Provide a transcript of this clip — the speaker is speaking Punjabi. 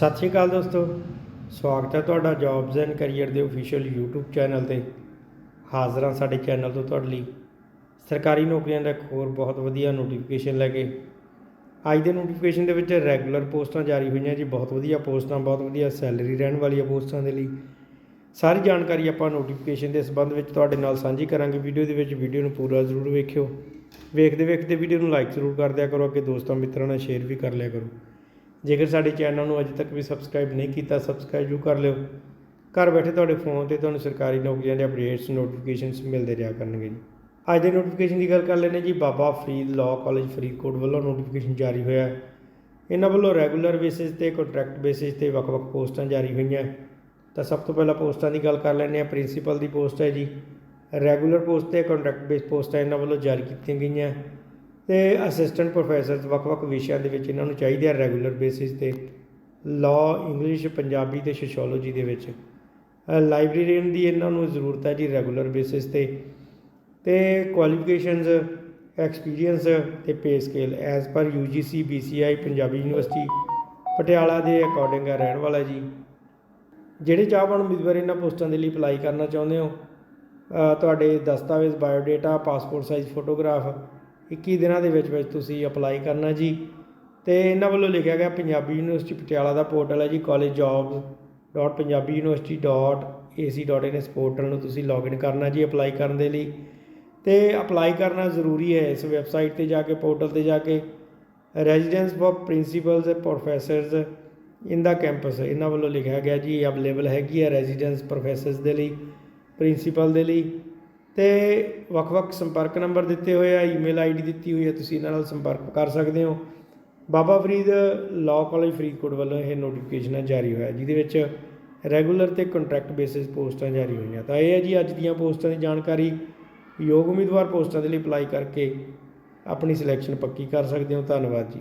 ਸਤਿ ਸ਼੍ਰੀ ਅਕਾਲ ਦੋਸਤੋ, ਸਵਾਗਤ ਹੈ ਤੁਹਾਡਾ ਜੌਬਸ ਐਂਡ ਕੈਰੀਅਰ ਦੇ ਅਫੀਸ਼ੀਅਲ YouTube ਚੈਨਲ ਤੇ। ਹਾਜ਼ਰ ਹਾਂ ਸਾਡੇ ਚੈਨਲ ਤੋਂ ਤੁਹਾਡੇ ਲਈ। ਸਰਕਾਰੀ ਨੌਕਰੀਆਂ ਦਾ ਇੱਕ ਹੋਰ ਬਹੁਤ ਵਧੀਆ ਨੋਟੀਫਿਕੇਸ਼ਨ ਲੈ ਕੇ। ਅੱਜ ਦੇ ਨੋਟੀਫਿਕੇਸ਼ਨ ਦੇ ਵਿੱਚ ਰੈਗੂਲਰ ਪੋਸਟਾਂ ਜਾਰੀ ਹੋਈਆਂ ਜੀ, ਬਹੁਤ ਵਧੀਆ ਪੋਸਟਾਂ, ਬਹੁਤ ਵਧੀਆ ਸੈਲਰੀ ਰਹਿਣ ਵਾਲੀਆਂ ਪੋਸਟਾਂ ਦੇ ਲਈ। ਸਾਰੀ ਜਾਣਕਾਰੀ ਆਪਾਂ ਨੋਟੀਫਿਕੇਸ਼ਨ ਦੇ ਸੰਬੰਧ ਵਿੱਚ ਤੁਹਾਡੇ ਨਾਲ ਸਾਂਝੀ ਕਰਾਂਗੇ। ਵੀਡੀਓ ਦੇ ਵਿੱਚ ਵੀਡੀਓ ਨੂੰ ਪੂਰਾ ਜ਼ਰੂਰ ਵੇਖਿਓ। ਵੇਖਦੇ ਵੇਖਦੇ ਵੀਡੀਓ ਨੂੰ ਲਾਈਕ ਜ਼ਰੂਰ ਕਰ ਦਿਆ ਕਰੋ, ਅੱਗੇ ਦੋਸਤਾਂ ਮਿੱਤਰਾਂ ਨਾਲ ਸ਼ੇਅਰ ਵੀ ਕਰ ਲਿਆ ਕਰੋ। ਜੇਕਰ ਸਾਡੇ ਚੈਨਲ ਨੂੰ ਅਜੇ ਤੱਕ ਵੀ ਸਬਸਕ੍ਰਾਈਬ ਨਹੀਂ ਕੀਤਾ ਸਬਸਕ੍ਰਾਈਬ ਜ਼ਰੂਰ ਕਰ ਲਿਓ। ਘਰ ਬੈਠੇ ਤੁਹਾਡੇ ਫੋਨ ਤੇ ਤੁਹਾਨੂੰ ਸਰਕਾਰੀ ਨੌਕਰੀਆਂ ਦੇ ਅਪਡੇਟਸ ਨੋਟੀਫਿਕੇਸ਼ਨਸ ਮਿਲਦੇ ਰਿਹਾ ਕਰਨਗੇ ਜੀ। ਅੱਜ ਦੇ ਨੋਟੀਫਿਕੇਸ਼ਨ ਦੀ ਗੱਲ ਕਰ ਲੈਂਦੇ ਜੀ। ਬਾਬਾ ਫਰੀਦ ਲਾਅ ਕਾਲਜ ਫਰੀਦਕੋਟ ਵੱਲੋਂ ਨੋਟੀਫਿਕੇਸ਼ਨ ਜਾਰੀ ਹੋਇਆ ਹੈ। ਇਹਨਾਂ ਵੱਲੋਂ ਰੈਗੂਲਰ ਬੇਸਿਸ ਤੇ ਕੰਟਰੈਕਟ ਬੇਸਿਸ ਤੇ ਵੱਖ-ਵੱਖ ਪੋਸਟਾਂ ਜਾਰੀ ਹੋਈਆਂ ਤਾਂ ਸਭ ਤੋਂ ਪਹਿਲਾਂ ਪੋਸਟਾਂ ਦੀ ਗੱਲ ਕਰ ਲੈਂਦੇ ਆ ਪ੍ਰਿੰਸੀਪਲ ਦੀ ਪੋਸਟ ਹੈ ਜੀ। ਰੈਗੂਲਰ ਪੋਸਟ ਤੇ ਕੰਟਰੈਕਟ ਬੇਸ ਪੋਸਟਾਂ ਇਹਨਾਂ ਵੱਲੋਂ ਜਾਰੀ ਕੀਤੀਆਂ ਗਈਆਂ ਤੇ ਅਸਿਸਟੈਂਟ ਪ੍ਰੋਫੈਸਰਸ ਵੱਖ-ਵੱਖ ਵਿਸ਼ਿਆਂ ਦੇ ਵਿੱਚ ਇਹਨਾਂ ਨੂੰ ਚਾਹੀਦੇ ਆ ਰੈਗੂਲਰ ਬੇਸਿਸ ਤੇ ਲਾਅ ਇੰਗਲਿਸ਼ ਪੰਜਾਬੀ ਤੇ ਸੋਸ਼ੀਓਲੋਜੀ ਦੇ ਵਿੱਚ। ਲਾਇਬ੍ਰੇਰੀਅਨ ਦੀ ਇਹਨਾਂ ਨੂੰ ਜ਼ਰੂਰਤ ਹੈ ਜੀ ਰੈਗੂਲਰ ਬੇਸਿਸ ਤੇ। ਤੇ ਕੁਆਲੀਫਿਕੇਸ਼ਨਸ ਐਕਸਪੀਰੀਅੰਸ ਤੇ pay scale as per UGC BCI Punjabi university Patiala ਦੇ ਅਕੋਰਡਿੰਗ ਰਹਿਣ ਵਾਲਾ ਜੀ। ਜਿਹੜੇ ਚਾਹਵਾਨ ਉਮੀਦਵਾਰ ਇਹਨਾਂ ਪੋਸਟਾਂ ਦੇ ਲਈ ਅਪਲਾਈ ਕਰਨਾ ਚਾਹੁੰਦੇ ਹੋ ਤੁਹਾਡੇ ਦਸਤਾਵੇਜ਼ ਬਾਇਓਡਾਟਾ ਪਾਸਪੋਰਟ ਸਾਈਜ਼ ਫੋਟੋਗ੍ਰਾਫ 21 ਦਿਨਾਂ ਦੇ ਵਿੱਚ ਵਿੱਚ ਤੁਸੀਂ ਅਪਲਾਈ ਕਰਨਾ ਜੀ। ਤੇ ਇਹਨਾਂ ਵੱਲੋਂ ਲਿਖਿਆ ਗਿਆ ਪੰਜਾਬੀ ਯੂਨੀਵਰਸਿਟੀ ਪਟਿਆਲਾ ਦਾ ਪੋਰਟਲ ਹੈ ਜੀ college.punjabiuniversity.ac.in ਇਸ ਪੋਰਟਲ ਨੂੰ ਤੁਸੀਂ ਲੌਗਇਨ ਕਰਨਾ ਜੀ ਅਪਲਾਈ ਕਰਨ ਦੇ ਲਈ। ਤੇ ਅਪਲਾਈ ਕਰਨਾ ਜ਼ਰੂਰੀ ਹੈ ਇਸ ਵੈਬਸਾਈਟ ਤੇ ਜਾ ਕੇ, ਪੋਰਟਲ ਤੇ ਜਾ ਕੇ। Residence for principals professors in the campus ਇਹਨਾਂ ਵੱਲੋਂ ਲਿਖਿਆ ਗਿਆ ਜੀ ਅਵੇਲੇਬਲ ਹੈਗੀ ਹੈ ਰੈਜ਼ੀਡੈਂਸ ਪ੍ਰੋਫੈਸਰਸ ਦੇ ਲਈ ਪ੍ਰਿੰਸੀਪਲ ਦੇ ਲਈ। ਤੇ ਵੱਖ-ਵੱਖ ਸੰਪਰਕ ਨੰਬਰ ਦਿੱਤੇ ਹੋਏ ਆ ਈਮੇਲ ਆਈਡੀ ਦਿੱਤੀ ਹੋਈ ਹੈ ਤੁਸੀਂ ਇਹਨਾਂ ਨਾਲ ਸੰਪਰਕ ਕਰ ਸਕਦੇ ਹੋ। ਬਾਬਾ ਫਰੀਦ ਲਾਅ ਕਾਲਜ ਫਰੀਦਕੋਟ ਵੱਲੋਂ ਇਹ ਨੋਟੀਫਿਕੇਸ਼ਨ ਜਾਰੀ ਹੋਇਆ, ਜਿਹਦੇ ਵਿੱਚ ਰੈਗੂਲਰ ਤੇ ਕੰਟਰੈਕਟ ਬੇਸਿਸ ਪੋਸਟਾਂ ਜਾਰੀ ਹੋਈਆਂ। ਤਾਂ ਇਹ ਹੈ ਜੀ, ਅੱਜ ਦੀਆਂ ਪੋਸਟਾਂ ਦੀ ਜਾਣਕਾਰੀ। ਯੋਗ ਉਮੀਦਵਾਰ ਪੋਸਟਾਂ ਦੇ ਲਈ ਅਪਲਾਈ ਕਰਕੇ ਆਪਣੀ ਸਿਲੈਕਸ਼ਨ ਪੱਕੀ ਕਰ ਸਕਦੇ ਹੋ। ਧੰਨਵਾਦ ਜੀ।